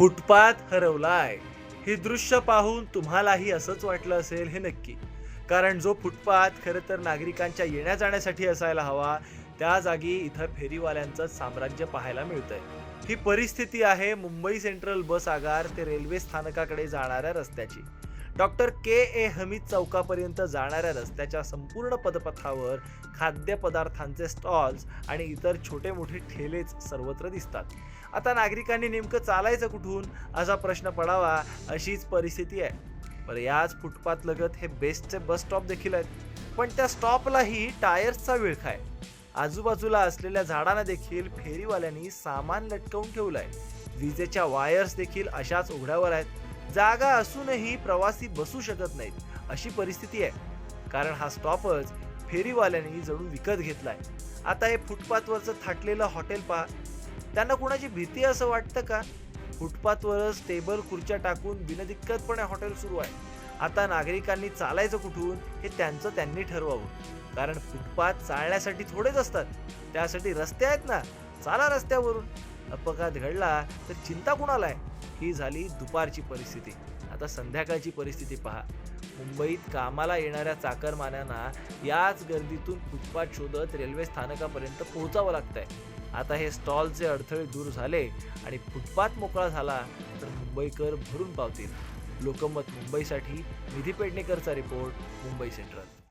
Footpath हरवलाय. हे दृश्य पाहून तुम्हालाही असंच वाटलं असेल हे नक्की. कारण जो फुटपाथ खरं तर नागरिकांच्या येण्या जाण्यासाठी असायला हवा त्या जागी इथं फेरीवाल्यांचं साम्राज्य पाहायला मिळतंय. ही परिस्थिती आहे मुंबई सेंट्रल बस आगार ते रेल्वे स्थानकाकडे जाणाऱ्या रस्त्याची. डॉक्टर के ए हमीद चौकापर्यंत जाणाऱ्या रस्त्याच्या संपूर्ण पदपथावर खाद्यपदार्थांचे स्टॉल्स आणि इतर छोटे मोठे ठेलेच सर्वत्र दिसतात. आता नागरिकांनी नेमकं चालायचं कुठून? असा प्रश्न पडावा अशीच परिस्थिती आहे. पर याच फुटपाथ लगत हे बेस्टचे बस स्टॉप देखील आहेत. पण त्या स्टॉपलाही टायर्सचा विळखा आहे आजूबाजूला असलेल्या झाडांना देखील फेरीवाल्यांनी सामान लटकवून ठेवलंय. विजेच्या वायर्स देखील अशाच उघड्यावर आहेत. जागा असूनही प्रवासी बसू शकत नाहीत अशी परिस्थिती आहे. कारण हा स्टॉपच फेरीवाल्यांनी जणू विकत घेतलाय. आता हे फुटपाथवरचं थाटलेलं हॉटेल पहा. त्यांना कुणाची भीती असं वाटतं का? फुटपाथवरच टेबल खुर्च्या टाकून बिनदिक्कतपणे हॉटेल सुरू आहे. आता नागरिकांनी चालायचं कुठून हे त्यांचं त्यांनी ठरवावं. कारण फुटपाथ चालण्यासाठी थोडेच असतात. त्यासाठी रस्ते आहेत ना. चाला रस्त्यावरून. अपघात घडला तर चिंता कुणाला आहे? ही झाली दुपारची परिस्थिती. आता संध्याकाळची परिस्थिती पहा. मुंबईत कामाला येणाऱ्या चाकरमान्यांना याच गर्दीतून फुटपाथ शोधत रेल्वे स्थानकापर्यंत पोहोचावं लागतंय. आता हे स्टॉलचे अडथळे दूर झाले आणि फुटपाथ मोकळा झाला तर मुंबईकर भरून पावतील. लोकमत मुंबईसाठी निधी पेडणेकरचा रिपोर्ट मुंबई सेंट्रल.